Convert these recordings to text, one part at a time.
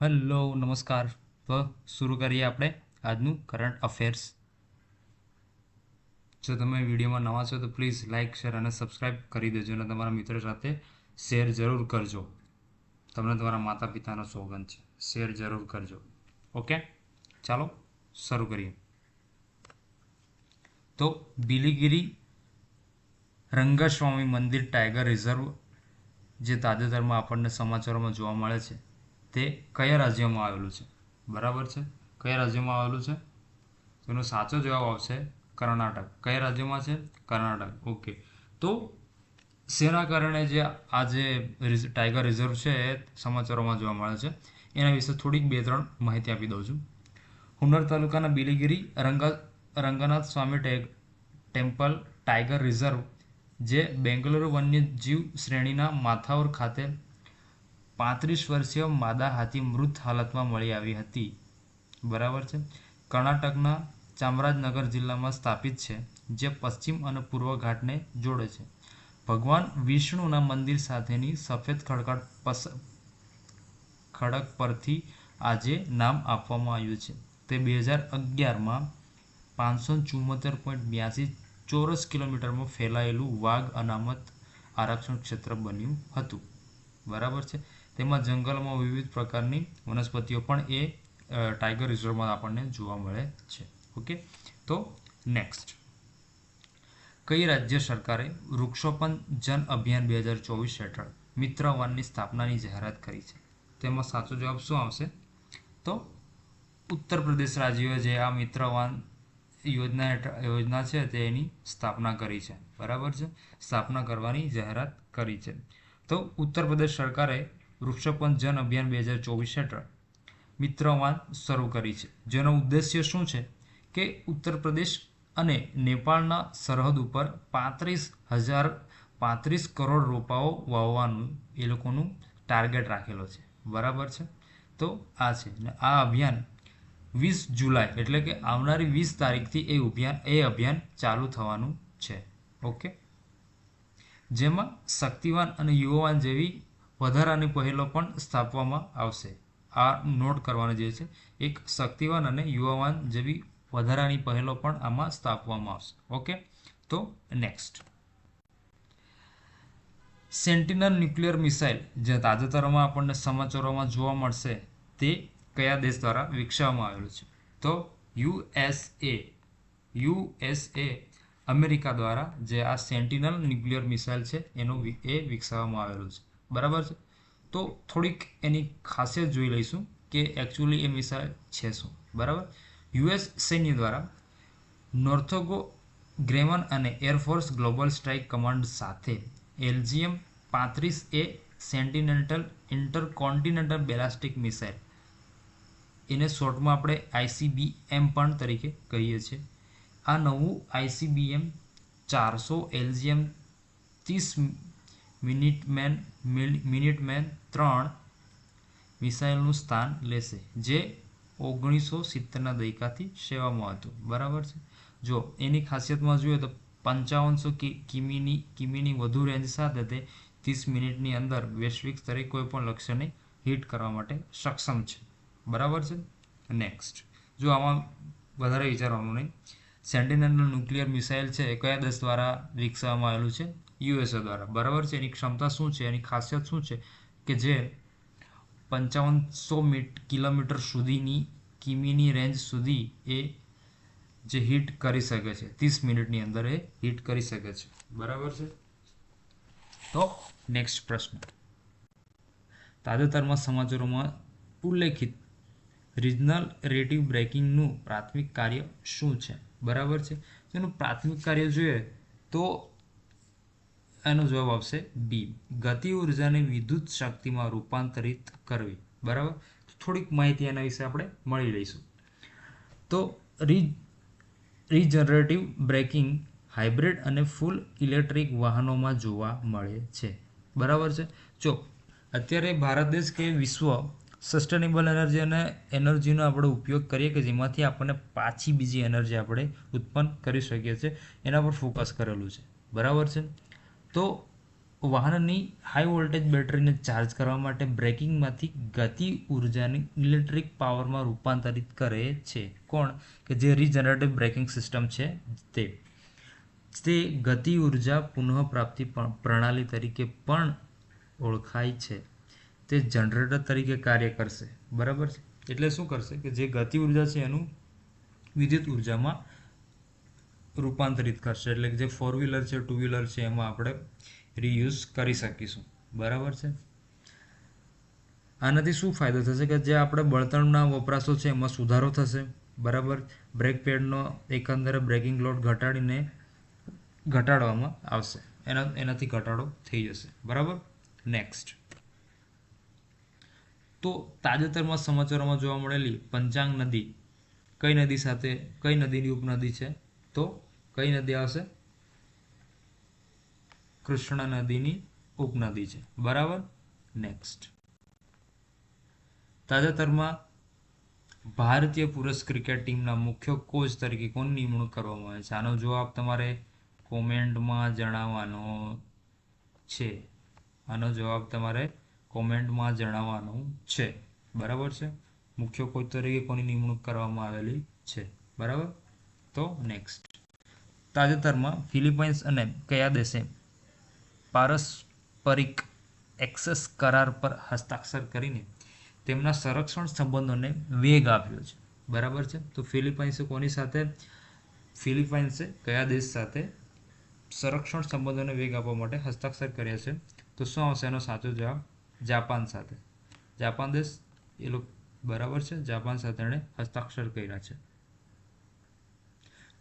Hello, નમસ્કાર. તો શરૂ કરીએ આપણે આજનું કરંટ અફેર્સ જો તમે વિડીયોમાં નવા છો તો પ્લીઝ લાઇક શેર અને સબસ્ક્રાઇબ કરી દેજો અને તમારા મિત્રો સાથે શેર જરૂર કરજો. તમને તમારા માતા પિતાનો સોગંદ છે. શેર જરૂર કરજો. ઓકે ચાલો, શરૂ કરીએ. તો બિલીગીરી રંગસ્વામી મંદિર ટાઈગર રિઝર્વ જે તાજેતરમાં આપણને સમાચારોમાં જોવા મળે છે. તે કયા રાજ્યમાં આવેલું છે? બરાબર છે? કયા રાજ્યમાં આવેલું છે? તેનો સાચો જવાબ આવશે કર્ણાટક. કયા રાજ્યમાં છે? કર્ણાટક. ઓકે તો શેના કારણે જે આ જે ટાઈગર રિઝર્વ છે એ સમાચારોમાં જોવા મળે છે? એના વિશે થોડીક બે ત્રણ માહિતી આપી દઉં છું. હુન્નર તાલુકાના Biligiri Ranga, Ranganatha Swamy temple tiger reserve, જે બેંગલુરુ વન્યજીવ શ્રેણીના માથાવર ખાતે પાંત્રીસ વર્ષીય માદા હાથી મૃત હાલતમાં મળી આવી હતી. બરાબર છે? કર્ણાટકના ચામરાજનગર જિલ્લામાં સ્થાપિત છે, જે પશ્ચિમ અને પૂર્વ ઘાટને જોડે છે. ભગવાન વિષ્ણુના મંદિર સાથેની સફેદ ખડકાટ પસ, ખડક પરથી આજે નામ આપવામાં આવ્યું છે. તે બે હજાર અગિયારમાં પાંચસો ચુમ્મોતેર પોઈન્ટ બ્યાસી ચોરસ કિલોમીટરમાં ફેલાયેલું વાઘ અનામત આરક્ષણ ક્ષેત્ર બન્યું હતું. બરાબર છે? તેમાં જંગલમાં વિવિધ પ્રકારની વનસ્પતિઓ પણ એ ટાઈગર રિઝર્વમાં આપણને જોવા મળે છે. ઓકે? તો નેક્સ્ટ. કઈ રાજ્ય સરકારે વૃક્ષોપન જન અભિયાન બે હજાર ચોવીસ હેઠળ મિત્ર વનની સ્થાપનાની જાહેરાત કરી છે? તેમાં સાચો જવાબ શું આવશે? તો ઉત્તર પ્રદેશ રાજ્યોએ જે આ મિત્ર વન યોજના હેઠળ, યોજના છે તેની સ્થાપના કરી છે. બરાબર છે? સ્થાપના કરવાની જાહેરાત કરી છે. તો ઉત્તર પ્રદેશ સરકારે વૃક્ષોપન જન અભિયાન બે હજાર ચોવીસ હેઠળ મિત્રવાન શરૂ કરી છે. જેનો ઉદ્દેશ્ય શું છે કે ઉત્તર પ્રદેશ અને નેપાળના સરહદ ઉપર પાંત્રીસ હજાર પાંત્રીસ કરોડ રોપાઓ વાવવાનું એ લોકોનું ટાર્ગેટ રાખેલો છે. બરાબર છે? તો આ છે ને આ અભિયાન વીસ જુલાઈ એટલે કે આવનારી વીસ તારીખથી એ અભિયાન એ અભિયાન ચાલુ થવાનું છે. ઓકે? જેમાં શક્તિવાન અને યુવાન જેવી વધારાની પહેલો પણ સ્થાપવામાં આવશે. આ નોટ કરવાની જે છે, એક શક્તિવાન અને યુવાવાન જેવી વધારાની પહેલો પણ આમાં સ્થાપવામાં આવશે. ઓકે? તો નેક્સ્ટ સેન્ટિનલ ન્યુક્લિયર મિસાઇલ જે તાજેતરમાં આપણને સમાચારોમાં જોવા મળશે, તે કયા દેશ દ્વારા વિકસાવવામાં આવેલું છે? તો યુએસએ યુએસએ અમેરિકા દ્વારા જે આ સેન્ટિનલ ન્યુક્લિયર મિસાઇલ છે, એનું એ વિકસાવવામાં આવેલું છે. બરાબર છે? તો થોડીક એની ખાસિયત જોઈ લઈશું કે એકચ્યુઅલી એ મિસાઇલ છે શું, બરાબર? યુએસ સૈન્ય દ્વારા નોર્થોગો ગ્રેવન અને એરફોર્સ ગ્લોબલ સ્ટ્રાઇક કમાન્ડ સાથે એલજીએમ પાંત્રીસ એ સેન્ટિનેન્ટલ ઇન્ટરકોન્ટિનેન્ટલ બેલાસ્ટિક મિસાઇલ. એને શોર્ટમાં આપણે આઈસીબીએમ પણ તરીકે કહીએ છીએ. આ નવું આઈસીબીએમ ચારસો એલજીએમ ત્રીસ મિનિટમેન મિનિટમેન ત્રણ મિસાઇલનું સ્થાન લેશે, જે ઓગણીસો સિત્તેરના દયકાથી સેવામાં હતું. બરાબર છે? જો એની ખાસિયતમાં જોઈએ તો પંચાવનસો કિમીની કિમીની વધુ રેન્જ સાથે તે ત્રીસ મિનિટની અંદર વૈશ્વિક સ્તરે કોઈપણ લક્ષ્યને હિટ કરવા માટે સક્ષમ છે. બરાબર છે? નેક્સ્ટ જો આમાં વધારે વિચારવાનું નહીં સેન્ટિનલ ન્યુક્લિયર મિસાઇલ છે એ કયા દેશ દ્વારા વિકસાવવામાં આવેલું છે? યુએસએ દ્વારા. બરાબર છે? એની ક્ષમતા શું છે? એની ખાસિયત શું છે? કે જે પંચાવનસો મીટ, કિલોમીટર સુધીની, કિમીની રેન્જ સુધી એ જે હિટ કરી શકે છે. ત્રીસ મિનિટની અંદર એ હિટ કરી શકે છે. બરાબર છે? તો નેક્સ્ટ પ્રશ્ન. તાજેતરમાં સમાચારોમાં ઉલ્લેખિત રિજનલ રેટિવ બ્રેકિંગનું પ્રાથમિક કાર્ય શું છે? બરાબર છે? તેનું પ્રાથમિક કાર્ય જોઈએ તો એનો જવાબ આવશે બી ગતિ ઉર્જાને વિદ્યુત શક્તિમાં રૂપાંતરિત કરવી. બરાબર? થોડીક માહિતી એના વિશે આપણે મળી લઈશું. તો રી, રીજનરેટિવ બ્રેકિંગ હાઇબ્રિડ અને ફૂલ ઇલેક્ટ્રિક વાહનોમાં જોવા મળે છે. બરાબર છે? જો, અત્યારે ભારત દેશ કે વિશ્વ સસ્ટેનેબલ એનર્જી અને એનર્જીનો આપણે ઉપયોગ કરીએ કે જેમાંથી આપણને પાછી બીજી એનર્જી આપણે ઉત્પન્ન કરી શકીએ છીએ, એના પર ફોકસ કરેલું છે. બરાબર છે? તો વાહનની હાઈ વોલ્ટેજ બેટરીને ચાર્જ કરવા માટે બ્રેકિંગમાંથી ગતિ ઉર્જાને ઇલેક્ટ્રિક પાવરમાં રૂપાંતરિત કરે છે. કોણ? કે જે રીજનરેટિવ બ્રેકિંગ સિસ્ટમ છે તે. તે ગતિ ઊર્જા પુનઃપ્રાપ્તિ પ્રણાલી તરીકે પણ ઓળખાય છે. તે જનરેટર તરીકે કાર્ય કરશે. બરાબર છે? એટલે શું કરશે? કે જે ગતિ ઊર્જા છે એનું વિદ્યુત ઉર્જામાં રૂપાંતરિત કરશે. એટલે જે ફોર વ્હીલર છે ટુ વ્હીલર છે, એમાં આપણે રીયુઝ કરી શકીશું. બરાબર છે? આનાથી શું ફાયદો થશે કે જે આપણે બળતણના વપરાશો છે, એમાં સુધારો થશે. બરાબર? બ્રેક પેડનો એકંદરે બ્રેકિંગ લોડ ઘટાડીને ઘટાડવામાં આવશે. એના, એનાથી ઘટાડો થઈ જશે. બરાબર? નેક્સ્ટ તો તાજેતરમાં સમાચારોમાં જોવા મળેલી પંચાંગ નદી. કઈ નદી સાથે, કઈ નદીની ઉપનદી છે? તો કઈ નદી આવશે? કૃષ્ણ નદીની ઉપનદી છે. બરાબર? નેક્સ્ટ તાજેતરમાં ભારતીય પુરુષ ક્રિકેટ ટીમના મુખ્ય કોચ તરીકે કોની નિમણૂક કરવામાં આવે છે? આનો જવાબ તમારે કોમેન્ટમાં જણાવવાનો છે. આનો જવાબ તમારે કોમેન્ટમાં જણાવવાનો છે. બરાબર છે? મુખ્ય કોચ તરીકે કોની નિમણૂક કરવામાં આવેલી છે? બરાબર? તો નેક્સ્ટ તાજેતરમાં ફિલિપાઇન્સ અને કયા દેશે પારસ્પરિક એક્સેસ કરાર પર હસ્તાક્ષર કરીને તેમના સંરક્ષણ સંબંધોને વેગ આપ્યો છે? બરાબર છે? તો ફિલિપાઇન્સે કોની સાથે, ફિલિપાઇન્સે કયા દેશ સાથે સંરક્ષણ સંબંધોને વેગ આપવા માટે હસ્તાક્ષર કર્યા છે? તો શું આવશે? એનો સાચો જવાબ જાપાન સાથે. જાપાન દેશ એ લોકો, બરાબર છે? જાપાન સાથે એણે હસ્તાક્ષર કર્યા છે.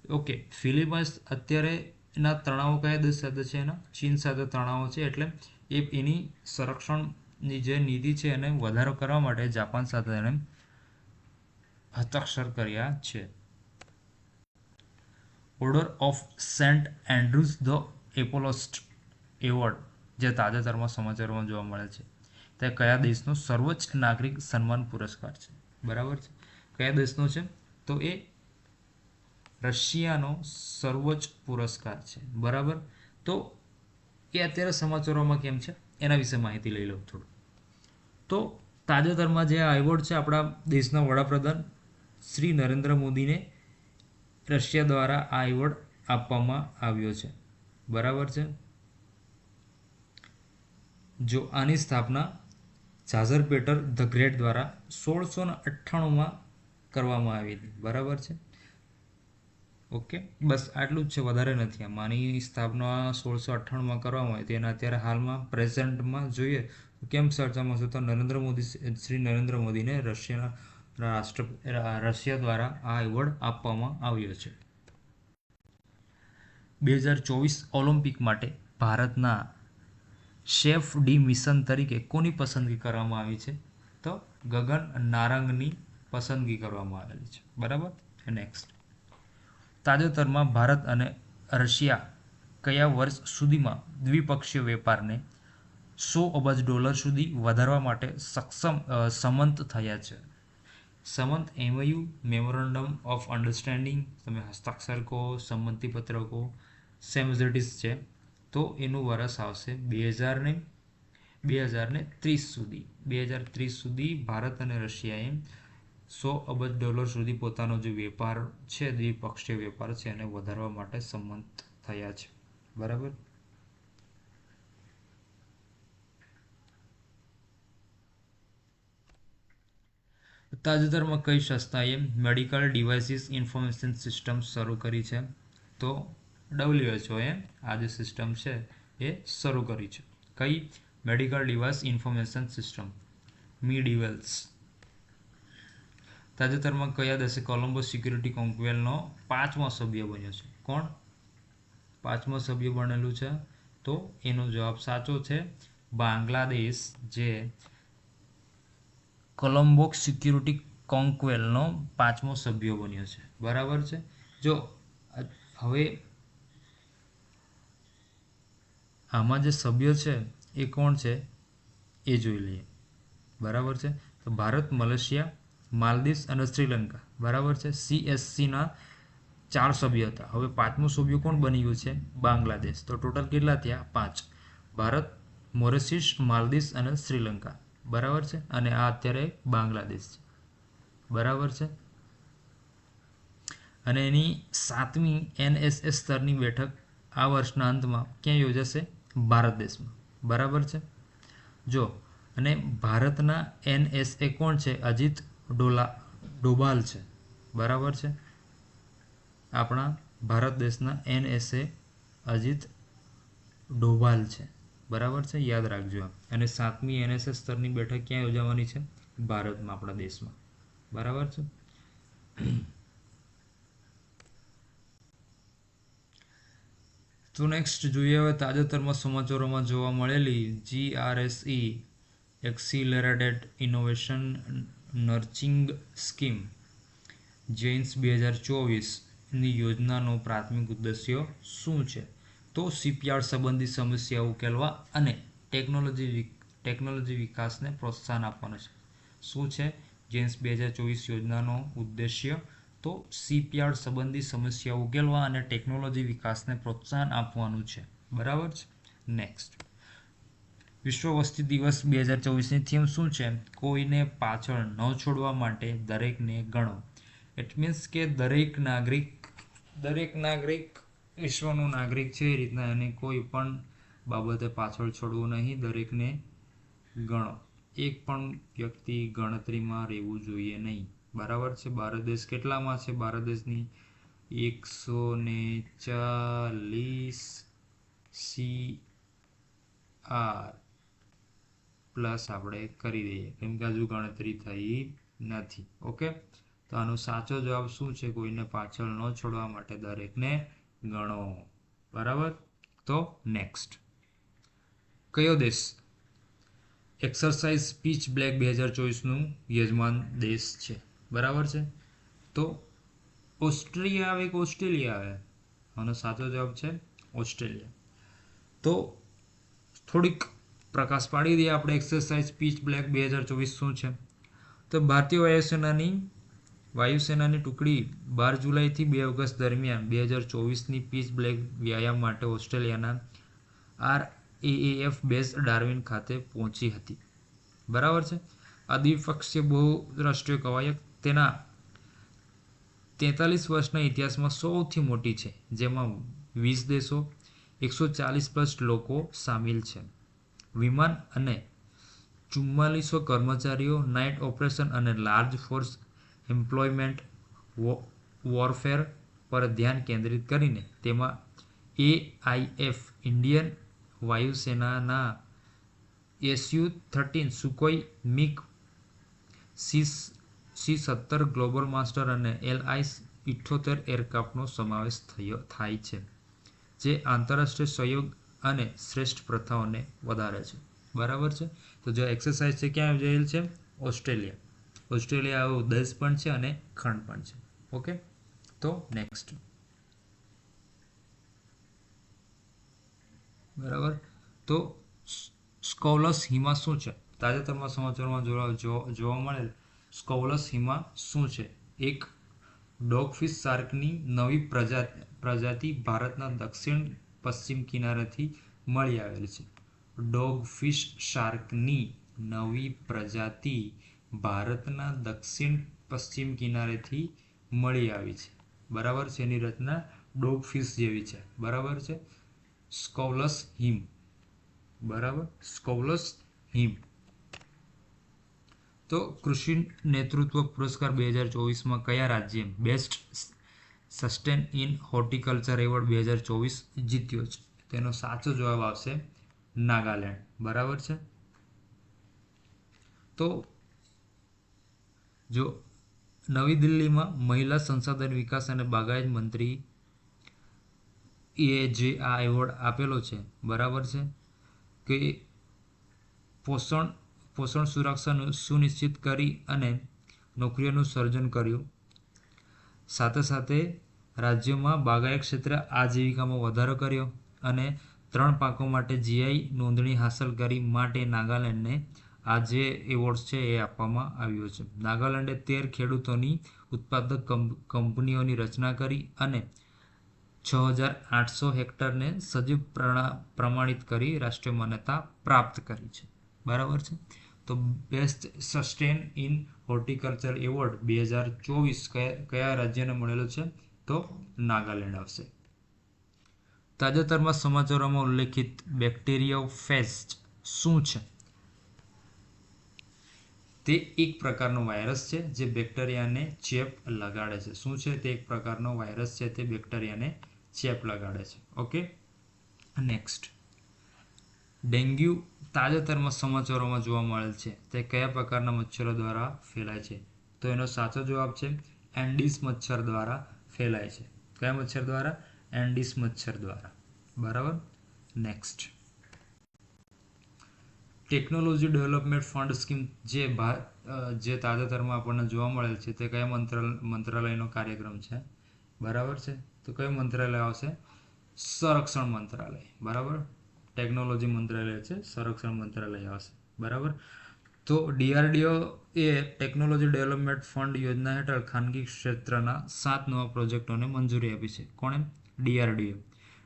ઓકે ફિલિપાઇન્સ અત્યારે એના તણાવો કયા દેશ સાથે છે એના? ચીન સાથે તણાવો છે એટલે એ એની સંરક્ષણની જે નીતિ છે એને વધારો કરવા માટે જાપાન સાથે એણે હસ્તાક્ષર કર્યા છે. Order of Saint Andrews the apostle award જે તાજેતરમાં સમાચારોમાં જોવા મળે છે. તે કયા દેશનો સર્વોચ્ચ નાગરિક સન્માન પુરસ્કાર છે? બરાબર છે? કયા દેશનો છે? તો એ રશિયાનો સર્વોચ્ચ પુરસ્કાર છે. બરાબર? તો એ અત્યારે સમાચારોમાં કેમ છે? એના વિશે માહિતી લઈ લઉં થોડું. તો તાજેતરમાં જે આ એવોર્ડ છે આપણા દેશના વડાપ્રધાન શ્રી નરેન્દ્ર મોદીને રશિયા દ્વારા આ એવોર્ડ આપવામાં આવ્યો છે. બરાબર છે? જો આની સ્થાપના ઝાઝર પેટર ધ ગ્રેટ દ્વારા સોળસો ને અઠ્ઠાણુંમાં કરવામાં આવી હતી. બરાબર છે? ઓકે? બસ આટલું જ છે, વધારે નથી. આમ આની સ્થાપના સોળસો અઠ્ઠાણુંમાં કરવામાં આવી હતી અને અત્યારે હાલમાં પ્રેઝન્ટમાં જોઈએ તો કેમ ચર્ચામાં છે તો નરેન્દ્ર મોદી શ્રી નરેન્દ્ર મોદીને રશિયાના રાષ્ટ્ર રશિયા દ્વારા આ એવોર્ડ આપવામાં આવ્યો છે. બે હજાર ચોવીસ ઓલિમ્પિક માટે ભારતના શેફ ડી મિશન તરીકે કોની પસંદગી કરવામાં આવી છે? તો ગગન નારંગની પસંદગી કરવામાં આવેલી છે. બરાબર? નેક્સ્ટ તાજેતરમાં ભારત અને રશિયા કયા વર્ષ સુધીમાં દ્વિપક્ષીય વેપારને સો અબજ ડોલર સુધી વધારવા માટે સક્ષમ સંમત થયા છે? સંમત એમયુ મેમોરેન્ડમ ઓફ અન્ડરસ્ટેન્ડિંગ તમે હસ્તાક્ષર કહો સંમતિપત્ર કહો સેમ ઇઝ છે, તો એનું વર્ષ આવશે બે હજારને બે હજારને ત્રીસ સુધી. બે હજાર ત્રીસ સુધી ભારત અને રશિયાએ સો અબજ ડોલર સુધી પોતાનો જે વેપાર છે, દ્વિપક્ષીય વેપાર છે, એને વધારવા માટે સંમત થયા છે. બરાબર? તાજેતરમાં કઈ સંસ્થાએ મેડિકલ ડિવાઇસીસ ઇન્ફોર્મેશન સિસ્ટમ શરૂ કરી છે? તો ડબલ્યુએચઓએ આ જે સિસ્ટમ છે, એ શરૂ કરી છે. કઈ? Medical device information system. મી ડિવેલ્સ. તાજેતરમાં કયા દેશે કોલંબો સિક્યુરિટી કોન્ક્વેલનો પાંચમો સભ્ય બન્યો છે? કોણ? પાંચમો સભ્ય બનેલું છે. તો એનો જવાબ સાચો છે. બાંગ્લાદેશ, જે કોલંબો સિક્યુરિટી કોન્ક્વેલનો પાંચમો સભ્ય બન્યો છે. બરાબર છે? જો, હવે આમાં જે સભ્ય છે, એ કોણ છે? એ જોઈ લઈએ. બરાબર છે? તો ભારત, મલેશિયા માલદીવ્સ અને શ્રીલંકા. બરાબર છે? સીએસસીના ચાર સભ્ય હતા. હવે પાંચમું સભ્ય કોણ બની ગયું છે? બાંગ્લાદેશ. તો ટોટલ કેટલા થયા? પાંચ. ભારત, મોરેશિયસ, માલદીવ્સ અને શ્રીલંકા. બરાબર છે? અને આ અત્યારે બાંગ્લાદેશ છે. બરાબર છે? અને એની સાતમી એનએસએસ સ્તરની બેઠક આ વર્ષના અંતમાં ક્યાં યોજાશે? ભારત દેશમાં. બરાબર છે? જો, અને ભારતના એનએસએ કોણ છે? અજીત ડોલા ડોભાલ છે. બરાબર છે? આપણા ભારત દેશના એનએસએ અજીત ડોભાલ છે. બરાબર છે? યાદ રાખજો અને સાતમી એનએસએસ સ્તરની બેઠક ક્યાં યોજાવાની છે? ભારતમાં, આપણા દેશમાં. બરાબર છે? તો નેક્સ્ટ જોઈએ હવે તાજેતરમાં સમાચારોમાં જોવા મળેલી GRSE accelerated innovation nurturing scheme. GAINS બે હજાર ચોવીસની યોજનાનો પ્રાથમિક ઉદ્દેશ્ય શું છે? તો શિપયાર્ડ સંબંધિત સમસ્યા ઉકેલવા અને ટેકનોલોજી ટેકનોલોજી વિકાસને પ્રોત્સાહન આપવાનું છે. શું છે? જેન્સ બે હજાર ચોવીસ યોજનાનો ઉદ્દેશ્ય? તો શિપયાર્ડ સંબંધિત સમસ્યા ઉકેલવા અને ટેકનોલોજી વિકાસને પ્રોત્સાહન આપવાનું છે. બરાબર છે? નેક્સ્ટ. વિશ્વ વસ્તી દિવસ બે હજાર ચોવીસની થીમ શું છે? કોઈને પાછળ ન છોડવા માટે દરેકને ગણો. ઇટ મીન્સ કે દરેક નાગરિક દરેક નાગરિક વિશ્વનો નાગરિક છે એ રીતના એને કોઈ પણ બાબતે પાછળ છોડવું નહીં, દરેકને ગણો. એક પણ વ્યક્તિ ગણતરીમાં રહેવું જોઈએ નહીં. બરાબર છે? ભારત દેશ કેટલામાં છે? ભારત દેશની એકસો ને ચાલીસ સી આર પ્લસ આપણે કરી દઈએ. કેમ કે હજુ ગણતરી થઈ નથી. ઓકે? તો આનો સાચો જવાબ શું છે? કોઈને પાછળ ન છોડવા માટે દરેકને ગણો. બરાબર? તો નેક્સ્ટ કયો દેશ? એક્સરસાઇઝ સ્પીચ બ્લેક બે હજાર ચોવીસનું યજમાન દેશ છે. બરાબર છે? તો ઓસ્ટ્રેલિયા આવે કે ઓસ્ટ્રેલિયા આવે? આનો સાચો જવાબ છે ઓસ્ટ્રેલિયા. તો થોડીક પ્રકાશ પાડી દઈએ. આપણે એક્સરસાઇઝ પીચ બ્લેક બે હજાર ચોવીસ શું છે? તો ભારતીય વાયુસેનાની વાયુસેનાની ટુકડી બાર જુલાઈથી બે ઓગસ્ટ દરમિયાન બે હજાર ચોવીસની પીચ બ્લેક વ્યાયામ માટે ઓસ્ટ્રેલિયાના આર એએએફ બેઝ ડાર્વિન ખાતે પહોંચી હતી. બરાબર છે? આ દ્વિપક્ષીય બહુરાષ્ટ્રીય કવાયત તેના તેતાલીસ વર્ષના ઇતિહાસમાં સૌથી મોટી છે, જેમાં વીસ દેશો, એકસો ચાલીસ પ્લસ લોકો સામેલ છે. વિમાન અને ચુમ્માલીસો કર્મચારીઓ, નાઇટ ઓપરેશન અને લાર્જ ફોર્સ એમ્પ્લોયમેન્ટ વોરફેર પર ધ્યાન કેન્દ્રિત કરીને તેમાં એઆઈએફ, ઇન્ડિયન વાયુસેનાના SU thirteen, Sukhoi MiG C C સત્તર ગ્લોબલ માસ્ટર અને એલઆઈ ઇઠ્ઠોતેર એરક્રાફ્ટનો સમાવેશ થયો, થાય છે, જે આંતરરાષ્ટ્રીય સહયોગ અને શ્રેષ્ઠ પ્રથાઓને વધારે છે. બરાબર છે? તો જે એક્સરસાઇઝ છે, ક્યાં યોજાયેલ છે? ઓસ્ટ્રેલિયા. ઓસ્ટ્રેલિયા આવો દેશ પણ છે અને ખંડ પણ છે. ઓકે? તો નેક્સ્ટ બરાબર? તો સ્કોલસ હિમા શું છે? તાજેતરમાં સમાચારમાં જોવા જોવા મળેલ સ્કોલસ હિમા શું છે? એક ડોગફિશ શાર્કની નવી પ્રજાતિ ભારતના દક્ષિણ પશ્ચિમ કિનારેથી મળી આવેલ છે. ડોગફિશ શાર્કની નવી પ્રજાતિ ભારતના દક્ષિણ પશ્ચિમ કિનારેથી મળી આવી છે. બરાબર છે? એની રચના ડોગફિશ જેવી છે. બરાબર છે? સ્કોલસ હિમ. બરાબર? સ્કોલસ હિમ. તો કૃષિ નેતૃત્વ પુરસ્કાર બે હજાર ચોવીસમાં કયા રાજ્યે best sustain in horticulture award બે હજાર ચોવીસ જીત્યો છે. તેનો સાચો જવાબ આવશે નાગાલેન્ડ. બરાબર છે? તો જો નવી દિલ્હીમાં મહિલા સંસાધન વિકાસ અને બાગાયત મંત્રી એ જે આ એવોર્ડ આપેલો છે, બરાબર છે? કે પોષણ પોષણ સુરક્ષાનું સુનિશ્ચિત કરી અને નોકરીઓનું સર્જન કર્યું. સાથે સાથે રાજ્યમાં બાગાયત ક્ષેત્રે આજીવિકામાં વધારો કર્યો અને ત્રણ પાકો માટે જીઆઈ નોંધણી હાંસલ કરી માટે નાગાલેન્ડને આ જે એવોર્ડ્સ છે એ આપવામાં આવ્યો છે. નાગાલેન્ડે તેર ખેડૂતોની ઉત્પાદક કંપનીઓની રચના કરી અને છ હજાર આઠસો હેક્ટરને સજીવ પ્રમાણિત કરી રાષ્ટ્રીય માન્યતા પ્રાપ્ત કરી છે. બરાબર છે? તો best sustain in horticulture award બે હજાર ચોવીસ કયા કયા રાજ્યને મળેલો છે? તો નાગાલેન્ડ આવશે. તાજેતરમાં સમાચારોમાં ઉલ્લેખિત બેક્ટેરિયા ફેસ્ટ શું છે? તે એક પ્રકારનો વાયરસ છે જે બેક્ટેરિયાને ચેપ લગાડે છે. શું છે? તે એક પ્રકારનો વાયરસ છે તે બેક્ટેરિયાને ચેપ લગાડે છે. ઓકે? નેક્સ્ટ. ડેન્ગ્યુ તાજેતરમાં સમાચારોમાં જોવા મળેલ છે. તે કયા પ્રકારના મચ્છરો દ્વારા ફેલાય છે? તો એનો સાચો જવાબ છે, એન્ડિસ મચ્છર દ્વારા ફેલાય છે. કયા મચ્છર દ્વારા? એન્ડિસ મચ્છર દ્વારા. બરાબર? Next technology development fund scheme જે જે તાજેતરમાં આપણને જોવા મળેલ છે, તે કયા મંત્રાલય મંત્રાલયનો કાર્યક્રમ છે? બરાબર છે? તો કયું મંત્રાલય આવશે? સંરક્ષણ મંત્રાલય. બરાબર? ટેકનોલોજી મંત્રાલય છે, સંરક્ષણ મંત્રાલય આવશે બરાબર? તો ડીઆરડીઓ એ ટેકનોલોજી ડેવલપમેન્ટ ફંડ યોજના હેઠળ ખાનગી ક્ષેત્રના સાત નવા પ્રોજેક્ટોને મંજૂરી આપી છે. કોણે DRDO.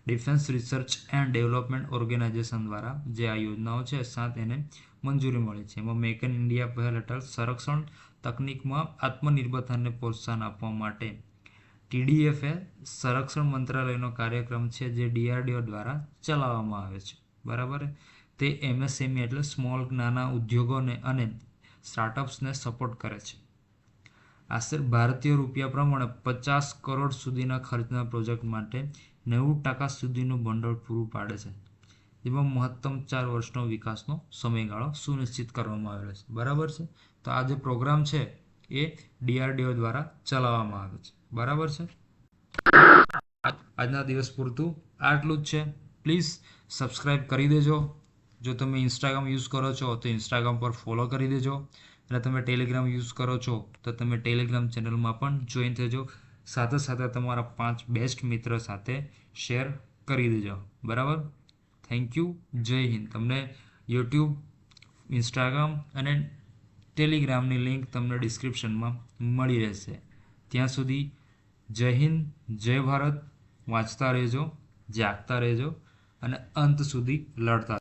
Defence research and development organisation દ્વારા જે આ યોજનાઓ છે, સાત એને મંજૂરી મળી છે. એમાં મેક ઇન ઇન્ડિયા પહેલ હેઠળ સંરક્ષણ તકનિકમાં આત્મનિર્ભરતાને પ્રોત્સાહન આપવા માટે ટીડીએફ એ સંરક્ષણ મંત્રાલયનો કાર્યક્રમ છે, જે ડીઆરડીઓ દ્વારા ચલાવવામાં આવે છે. બરાબર? તે એમએસએમઈ એટલે સ્મોલ નાના ઉદ્યોગોને અને સ્ટાર્ટઅપ્સને સપોર્ટ કરે છે. આશરે ભારતીય રૂપિયા પ્રમાણે પચાસ કરોડ સુધીના ખર્ચના પ્રોજેક્ટ માટે નેવું ટકા સુધીનું ભંડોળ પૂરું પાડે છે. જેમાં મહત્તમ ચાર વર્ષનો વિકાસનો સમયગાળો સુનિશ્ચિત કરવામાં આવેલો છે. બરાબર છે? તો આ જે પ્રોગ્રામ છે, એ ડીઆરડીઓ દ્વારા ચલાવવામાં આવે છે. બરાબર છે? આજના દિવસ પૂરતું આટલું જ છે. પ્લીઝ સબસ્ક્રાઈબ કરી દેજો. જો તમે ઇન્સ્ટાગ્રામ યુઝ કરો છો, તો ઇન્સ્ટાગ્રામ પર ફોલો કરી દેજો. અને તમે ટેલિગ્રામ યુઝ કરો છો, તો તમે ટેલિગ્રામ ચેનલમાં પણ જોઈન થજો. સાથે સાથે તમારા પાંચ બેસ્ટ મિત્ર સાથે શેર કરી દેજો. બરાબર? થેન્ક યુ જય હિન્દ. તમને યુટ્યુબ ઇન્સ્ટાગ્રામ અને ટેલિગ્રામની લિંક તમને ડિસ્ક્રિપ્શનમાં મળી રહેશે. ત્યાં સુધી જય હિન્દ, જય ભારત. વાંચતા રહેજો, જાગતા રહેજો. અને અંત સુધી લડતા